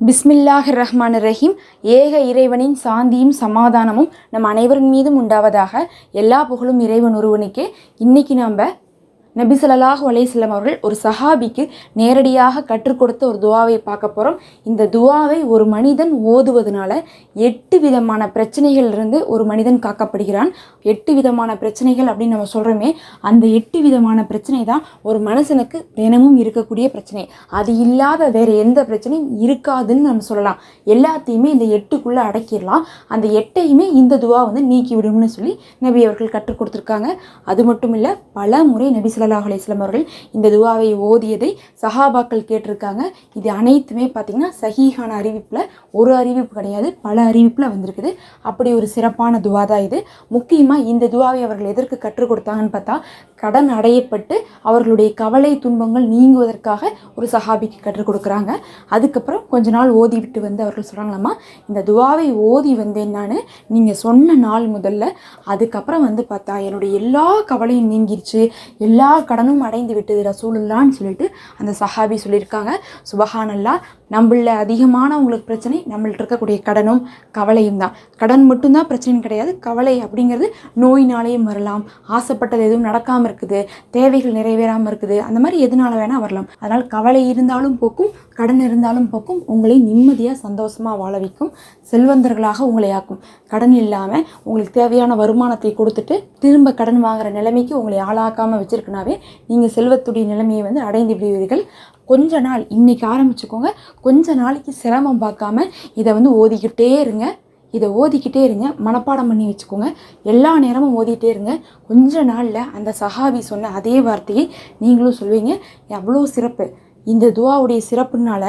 பிஸ்மில்லாஹ் ரஹ்மான் ரஹீம் ஏக இறைவனின் சாந்தியும் சமாதானமும் நம் அனைவரின் மீதும் உண்டாவதாக எல்லா புகழும் இறைவன் ஒருவனுக்கே. இன்னைக்கு நாம் நபி ஸல்லல்லாஹு அலைஹி அவர்கள் ஒரு சஹாபிக்கு நேரடியாக கற்றுக் கொடுத்த ஒரு துவாவை பார்க்க போகிறோம் இந்த துவாவை ஒரு மனிதன் ஓதுவதனால எட்டு விதமான பிரச்சனைகளிலிருந்து ஒரு மனிதன் காக்கப்படுகிறான். எட்டு விதமான பிரச்சனைகள் அப்படின்னு நம்ம சொல்கிறோமே அந்த எட்டு விதமான பிரச்சனை தான் ஒரு மனுஷனுக்கு தினமும் இருக்கக்கூடிய பிரச்சனை. அது இல்லாத வேறு எந்த பிரச்சனையும் இருக்காதுன்னு நம்ம சொல்லலாம். எல்லாத்தையுமே இந்த எட்டுக்குள்ளே அடக்கிடலாம். அந்த எட்டையுமே இந்த துவா வந்து நீக்கி விடும்னு சொல்லி நபி அவர்கள் கற்றுக் கொடுத்துருக்காங்க. அது மட்டும் இல்லை பல முறை நபி ஸல்லல்லாஹு சல்லாஹ் அலிஸ்லாம் அவர்கள் இந்த துவாவை ஓதியதை சஹாபாக்கள் கேட்டிருக்காங்க. இது அனைத்துமே பார்த்திங்கன்னா சஹீஹான அறிவிப்பில் ஒரு அறிவிப்பு கிடையாது பல அறிவிப்பில் வந்திருக்குது. அப்படி ஒரு சிறப்பான துவா தான் இது. முக்கியமாக இந்த துவாவை அவர்கள் எதற்கு கற்றுக் கொடுத்தாங்கன்னு பார்த்தா கடன் அடையப்பட்டு அவர்களுடைய கவலை துன்பங்கள் நீங்குவதற்காக ஒரு சஹாபிக்கு கற்றுக் கொடுக்குறாங்க. அதுக்கப்புறம் கொஞ்ச நாள் ஓதி விட்டு வந்து அவர்கள் சொல்கிறாங்களாம்மா இந்த துவாவை ஓதி வந்தேன் நான். நீங்கள் சொன்ன நாள் முதல்ல அதுக்கப்புறம் வந்து பார்த்தா என்னுடைய எல்லா கவலையும் நீங்கிருச்சு. எல்லா கடனும் அடைந்து விட்டது ரசூலுல்லான்னு சொல்லிட்டு அந்த சஹாபி சொல்லியிருக்காங்க. சுபஹானல்லா நம்மள அதிகமான உங்களுக்கு பிரச்சனை நம்மள்ட்ட இருக்கக்கூடிய கடனும் கவலையும் தான். கடன் மட்டும்தான் பிரச்சனைன்னு கிடையாது. கவலை அப்படிங்கிறது நோயினாலேயும் வரலாம். ஆசைப்பட்டது எதுவும் நடக்காமல் இருக்குது. தேவைகள் நிறைவேறாமல் இருக்குது. அந்த மாதிரி எதனால வேணால் வரலாம். அதனால் கவலை இருந்தாலும் போக்கும் கடன் இருந்தாலும் போக்கும் உங்களை நிம்மதியாக சந்தோஷமாக வாழ வைக்கும். செல்வந்தர்களாக உங்களை ஆக்கும். கடன் இல்லாமல் உங்களுக்கு தேவையான வருமானத்தை கொடுத்துட்டு திரும்ப கடன் வாங்குகிற நிலைமைக்கு உங்களை ஆளாக்காமல் வச்சிருக்குனாவே நீங்கள் செல்வத்துடைய நிலைமையை வந்து அடைந்து விடுவீர்கள். கொஞ்ச நாள் இன்னைக்கு ஆரம்பிச்சுக்கோங்க. கொஞ்ச நாளைக்கு சிரமம் பார்க்காம இதை வந்து ஓதிக்கிட்டே இருங்க. இதை ஓதிக்கிட்டே இருங்க. மனப்பாடம் பண்ணி வச்சுக்கோங்க. எல்லா நேரமும் ஓதிக்கிட்டே இருங்க. கொஞ்ச நாளில் அந்த சஹாபி சொன்ன அதே வார்த்தையை நீங்களும் சொல்வீங்க. எவ்வளோ சிறப்பு. இந்த துவாவுடைய சிறப்புனால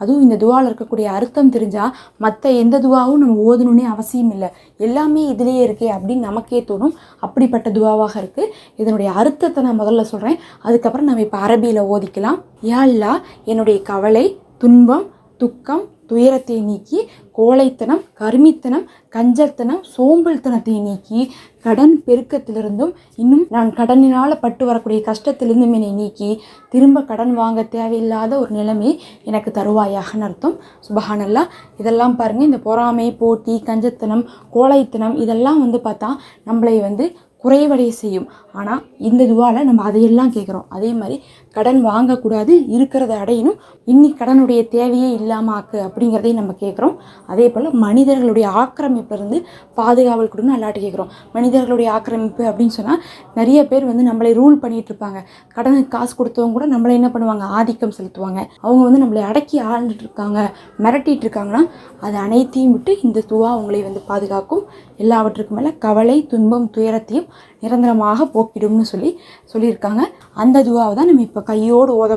அதுவும் இந்த துவாவில் இருக்கக்கூடிய அர்த்தம் தெரிஞ்சால் மற்ற எந்த துவாவும் நம்ம ஓதணுன்னே அவசியம் இல்லை. எல்லாமே இதுலேயே இருக்கே அப்படின்னு நமக்கே தோணும். அப்படிப்பட்ட துவாவாக இருக்குது இதனுடைய அர்த்தத்தை நான் முதல்ல சொல்கிறேன் அதுக்கப்புறம் நம்ம இப்போ அரபியில் ஓதிக்கலாம். யாழ்லா என்னுடைய கவலை துன்பம் துக்கம் துயரத்தை நீக்கி கோழைத்தனம் கருமித்தனம் கஞ்சத்தனம் சோம்பல்தனத்தை நீக்கி கடன் பெருக்கத்திலிருந்தும் இன்னும் நான் கடனினால் பட்டு வரக்கூடிய கஷ்டத்திலிருந்தும் என்னை நீக்கி திரும்ப கடன் வாங்க தேவையில்லாத ஒரு நிலைமை எனக்கு தருவாயாகன்னு அர்த்தம். சுபஹானல்லா இதெல்லாம் பாருங்கள் இந்த பொறாமை போட்டி கஞ்சத்தனம் கோழைத்தனம் இதெல்லாம் வந்து பார்த்தா நம்மளை வந்து குறைவடைய செய்யும். ஆனால் இந்த துவாவில் நம்ம அதையெல்லாம் கேட்குறோம். அதே மாதிரி கடன் வாங்கக்கூடாது இருக்கிறத அடையணும். இன்னி கடனுடைய தேவையே இல்லாமல் ஆக்கு அப்படிங்கிறதையும் நம்ம கேட்குறோம். அதே போல் மனிதர்களுடைய ஆக்கிரமிப்பிலிருந்து பாதுகாவல் கொடுன்னு அல்லாட்டு கேட்குறோம். மனிதர்களுடைய ஆக்கிரமிப்பு அப்படின்னு சொன்னால் நிறைய பேர் வந்து நம்மளை ரூல் பண்ணிகிட்டு இருப்பாங்க. கடனுக்கு காசு கொடுத்தவங்க கூட நம்மளை என்ன பண்ணுவாங்க? ஆதிக்கம் செலுத்துவாங்க. அவங்க வந்து நம்மளை அடக்கி ஆழ்ந்துட்டு இருக்காங்க மிரட்டிகிட்டு இருக்காங்கன்னா அது அனைத்தையும் விட்டு இந்த துவா அவங்களை வந்து பாதுகாக்கும். எல்லாவற்றுக்கும் மேலே கவலை துன்பம் துயரத்தையும் நிரந்தரமாக போக்கிடும்னு சொல்லி சொல்லியிருக்காங்க. அந்த துவாவை தான் நம்ம இப்போ கையோடு ஓத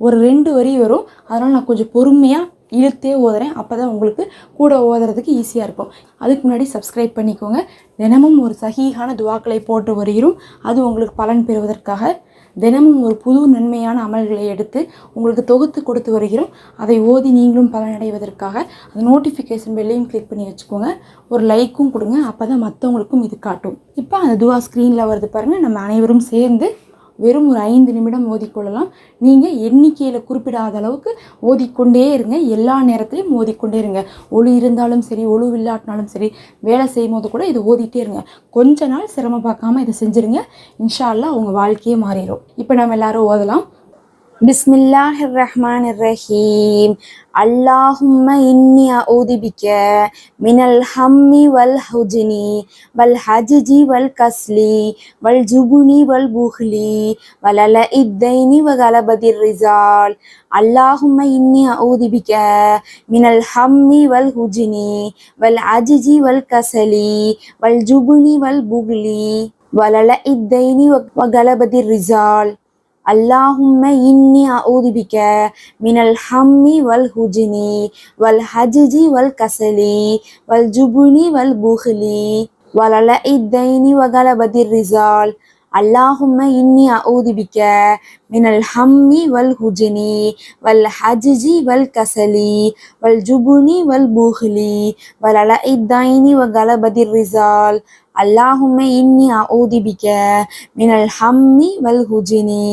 ஒரு ரெண்டு வரி வரும். அதனால் நான் கொஞ்சம் பொறுமையாக இழுத்தே ஓதுறேன். அப்போ தான் உங்களுக்கு கூட ஓதுறதுக்கு ஈஸியாக இருக்கும். அதுக்கு முன்னாடி சப்ஸ்கிரைப் பண்ணிக்கோங்க. தினமும் ஒரு சஹீஹான துவாக்களை போட்டு வருகிறோம். அது உங்களுக்கு பலன் பெறுவதற்காக. தினமும் ஒரு புது நன்மையான அமல்களை எடுத்து உங்களுக்கு தொகுத்து கொடுத்து வருகிறோம். அதை ஓதி நீங்களும் பலனடைவதற்காக அந்த நோட்டிஃபிகேஷன் பெல்லையும் கிளிக் பண்ணி வச்சுக்கோங்க. ஒரு லைக்கும் கொடுங்க. அப்போ தான் மற்றவங்களுக்கும் இது காட்டும். இப்போ அந்த துவா ஸ்க்ரீனில் வருது பாருங்கள் நம்ம அனைவரும் சேர்ந்து வெறும் ஒரு ஐந்து நிமிடம் ஓதிக்கொள்ளலாம் நீங்கள் எண்ணிக்கையில் குறிப்பிடாத அளவுக்கு ஓதிக்கொண்டே இருங்க. எல்லா நேரத்துலையும் ஓதிக்கொண்டே இருங்க. ஒளி இருந்தாலும் சரி ஒளு இல்லாட்டினாலும் சரி வேலை செய்யும் போது கூட இதை ஓதிட்டே இருங்க. கொஞ்ச நாள் சிரமம் பார்க்காம இதை செஞ்சுருங்க. இன்ஷா அல்லாஹ் உங்கள் வாழ்க்கையே மாறிடும். இப்போ நம்ம எல்லாரும் ஓதலாம். பிஸ்மில்லாஹ் ரஹ்மான் ரஹீம் அல்லாஹும்ம இன்னி ஊதிபிக்க மினல் ஹம்மி வல் ஹுஜினி வல் ஹஜிஜி வல் கஸ்லி வல் ஜுபுனி வல் புஹ்லி வலல இத்தைனி வகலபதி ரிசால். அல்லாஹும்ம இன்னி ஊதிபிக்க மினல் ஹம்மி வல் ஹுஜினி வல் அஜிஜி வல் கசலி வல் ஜுபுனி வல் புஹ்லி வலல இத்தைனி வகலபதி ரிசால். اللهم إني أعوذ بك من الهم والحزن والحجج والكسل والجبن والبخل وللاء الدين وغلبة الرجال. اللهم إني أعوذ بك من الهم والحزن والحجج والكسل والجبن والبخل وللاء الدين وغلبة الرجال. அல்லாஹுமே இன்னி ஊதிபிக்க மினல் ஹம்மி வல் ஹுஜினி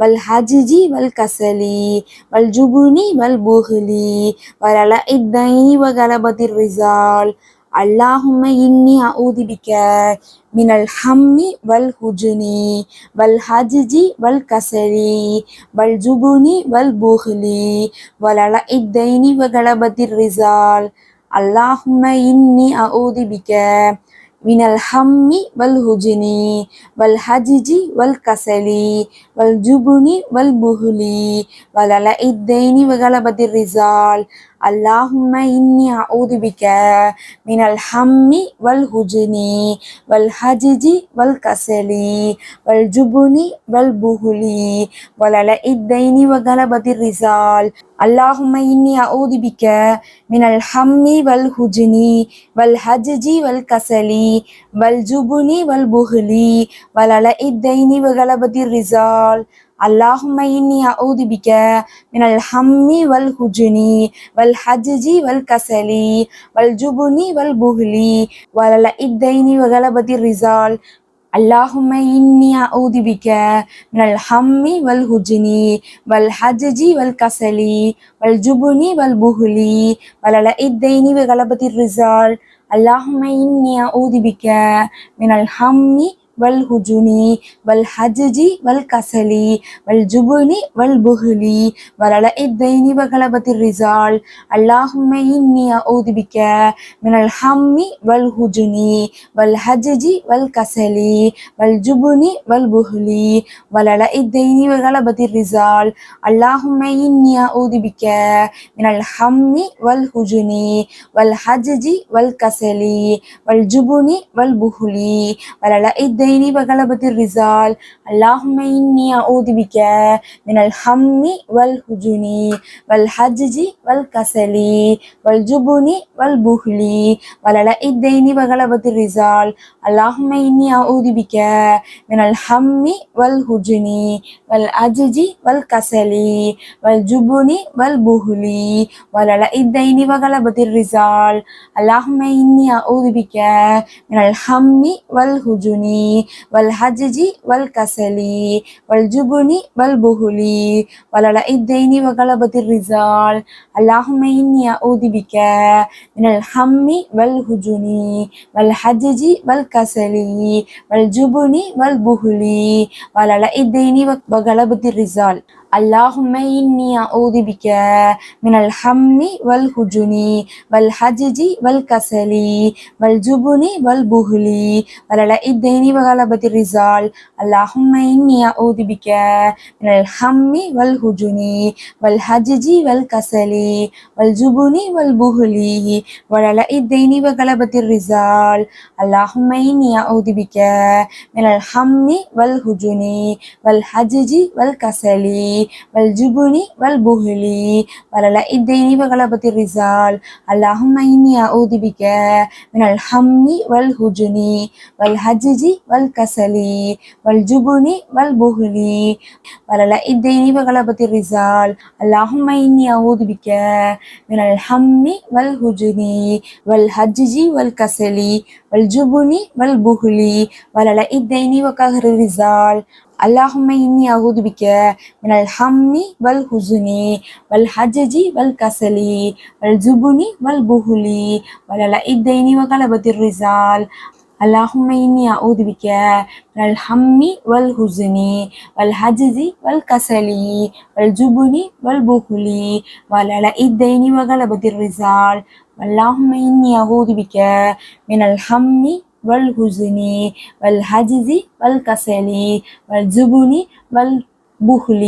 வல் ஹஜிஜி வல் கசலி வல் ஜுபுனி வல் புஹ்லி வரல இத்தை வகலபதிர் ரிசால். அல்லாஹும இன்னி ஊதிபிக்க மினல் ஹம்மி வல் ஹுஜுனி வல் ஹஜிஜி வல் கசரி வல் ஜுபுனி வல் புஹ்லி வலல இத்தைனி வகலபதிர் ரிசால். அல்லாஹும இன்னி ஊதிபிக்க من الهم والهجن والحجج والكسل والجبن والبهل ولا الدين وغلبة الرزال அல்லாஹும்ம இன்னி ஊதுபிக்க மினல் ஹம்மி வல் ஹுஜினி வல் ஹஜிஜி வல் கசலி வல் ஜுபுனி வல் புகுலி வலல இத்தைனி வகலபதி ரிசால். அல்லாஹும்ம இன்னி ஊதுபிக்க மினல் ஹம்மி வல் ஹுஜினி வல் ஹஜிஜி வல் கசலி வல் ஜுபுனி வல் புகுலி வலல இத்தைனி வகலபதி ரிசால். அல்லாஹும் இன்னி அவுது பிக்க மினல் ஹம்மி வல் ஹுஜுனி வல் ஹஜ்ஜி வல் கசலி வல் ஜுபுனி வல் புஹ்லி வலல இத்தைனி வகலபதி ரிசால். அல்லாஹும இன்னி ஊதிபிக்க மினல் ஹம்மி வல் ஹுஜினி வல் ஹஜ்ஜி வல் கசலி வல் ஜுபுனி வல் புஹுலி வலல இத்தைனி வகலபதி ரிசால். அல்லாஹும இன்னி ஊதிபிக்க மினல் ஹம்மி வல் ஹுஜுனி வல் ஹஜ்ஜி வல் கசலி வல் ஜுபுனி வல் புஹ்லி வலல இத்தைனி வகலபதி ரிசால். அல்லாஹுமே இன்னி ஊதிபிக்க மினல் ஹம்மி வல் ஹுஜுனி வல் ஹஜ்ஜி வல் கசலி வல் ஜுபுனி வல் புஹ்லி வலல இத்தைனி வகலபதி ரிசால். அல்லாஹுமே இன்னி ஊதிபிக்க மினல் ஹம்மி வல் ஹுஜுனி வல் ஹஜ்ஜி வல் கசலி வல் ஜுபுனி வல் புஹ்லி வலல இத்தை ஹதீனி பகலபதி ரிசால். அல்லாஹுமை இன்னி ஊதுபிக்க மினல் ஹம்மி வல் ஹுஜுனி வல் ஹஜ்ஜி வல் கசலி வல் ஜுபுனி வல் புஹ்லி வலல இத்தைனி பகலபதி ரிசால் அல்லாஹுமை இன்னி ஊதுபிக்க மினல் ஹம்மி வல் ஹுஜுனி वल अजजी वल कसली वल जुबुनी वल बुहली वल इद्दैनी वगलबति रिजाल अल्लाहुम्म इन्नी अऊदु बिक मिनल हम्मी वल हुजुनी वल हजजी वल कसली वल जुबुनी वल बुहली वल इद्दैनी वगलबति रिजाल अल्लाहुम्म इन्नी अऊदु बिक मिनल हम्मी वल हुजुनी वल हजजी वल कसली वल जुबुनी वल बुहली वल इद्दैनी கணபதி ரிசால்ட் اللهم إني أعوذ بك من الهم والهجن والحجج والكسل والجبن والبخل وللع الدين وغلبة الرجال. اللهم إني أعوذ بك من الهم والهجن والحجج والكسل والجبن والبخل وللع الدين وغلبة الرجال. اللهم إني أعوذ بك من الهم والهجن والحجج والكسل والجبن والبخل وللع الدين وغلبة الرجال اللهم إني أعوذ بك من الهم والهجن والحجج والكسل والجبن والبخل وللع الدين وغلبة الرجال اللهم إني أعوذ بك من الهم والهجن والحجج والكسل والجبن والبخل اللهم إني أعوذ بك من வல் والحزن والحجج والكسل والجبن والبخل வல் ஜுபுனி வல் புஹுலி اللهم إني أعوذ بك من الهم والحزن والحجز والكسل والجبن والبخل وللاء الدين وغلبة الرزال اللهم إني أعوذ بك من الهم والحزن والحجز والكسل والجبن والبخل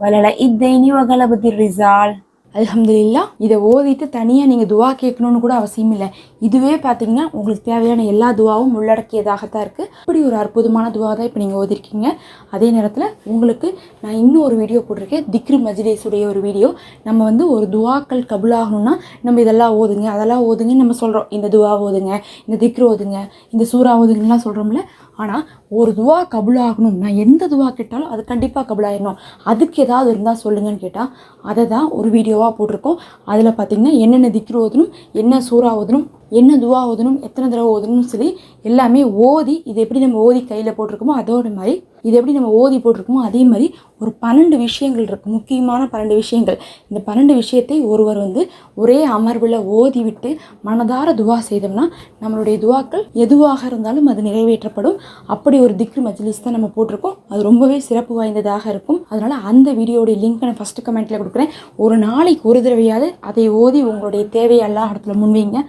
وللع الدين وغلبة الرجال அலமதுல்லா இதை ஓதிட்டு தனியாக நீங்கள் துவா கேட்கணுன்னு கூட அவசியம் இல்லை. இதுவே பார்த்தீங்கன்னா உங்களுக்கு தேவையான எல்லா துவாவும் உள்ளடக்கியதாகத்தான் இருக்குது இப்படி ஒரு அற்புதமான துவா தான் இப்போ நீங்கள் ஓதிருக்கீங்க. அதே நேரத்தில் உங்களுக்கு நான் இன்னும் ஒரு வீடியோ போட்டிருக்கேன் திக்ரு மஜ்லிஸுடைய ஒரு வீடியோ. நம்ம வந்து ஒரு துவாக்கள் கபுலாகணும்னா நம்ம இதெல்லாம் ஓதுங்க அதெல்லாம் ஓதுங்கன்னு நம்ம சொல்கிறோம் இந்த துவா ஓதுங்க இந்த திக்ரு ஓதுங்க இந்த சூறா ஓதுங்கலாம் சொல்கிறோம்ல ஆனால் ஒரு துவா கபுலாகணும். நான் எந்த துவா கேட்டாலும் அது கண்டிப்பாக கபுலாயிடணும் அதுக்கு ஏதாவது இருந்தால் சொல்லுங்கன்னு கேட்டால் அதை தான் ஒரு வீடியோவாக போட்டிருக்கோம். அதில் பார்த்தீங்கன்னா என்னென்ன திக்ரு ஓதணும் என்ன சூறா ஓதணும் என்ன துவா ஓதணும் எத்தனை தடவை ஓதணும்னு சொல்லி எல்லாமே ஓதி இது எப்படி நம்ம ஓதி கையில் போட்டிருக்கோமோ அதோட மாதிரி இது எப்படி நம்ம ஓதி போட்டிருக்கோமோ அதே மாதிரி ஒரு பன்னெண்டு விஷயங்கள் இருக்குது முக்கியமான பன்னெண்டு விஷயங்கள். இந்த பன்னெண்டு விஷயத்தை ஒருவர் வந்து ஒரே அமர்வில் ஓதி விட்டு மனதார துவா செய்தோம்னா நம்மளுடைய துவாக்கள் எதுவாக இருந்தாலும் அது நிறைவேற்றப்படும். அப்படி ஒரு திக்ரு மஜ்லிஸ் தான் நம்ம போட்டிருக்கோம். அது ரொம்பவே சிறப்பு வாய்ந்ததாக இருக்கும். அதனால் அந்த வீடியோடைய லிங்க்கை நான் ஃபஸ்ட்டு கமெண்ட்டில் கொடுக்குறேன். ஒரு நாளைக்கு ஒரு தடவையாவது அதை ஓதி உங்களுடைய தேவையெல்லாம் இடத்துல முன்வைங்க.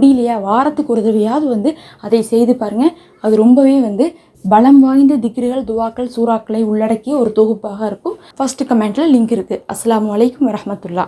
முடியலையா? வாரத்துக்கு ஒரு தடவையாவது வந்து அதை செய்து பாருங்கள் அது ரொம்பவே வந்து பலம் வாய்ந்த திக்ரிகள் துவாக்கள் சூறாக்களை உள்ளடக்கிய ஒரு தொகுப்பாக இருக்கும். ஃபஸ்ட்டு கமெண்ட்டில் லிங்க் இருக்குது அஸ்லாம் அலைக்கும் வரமத்துல்லா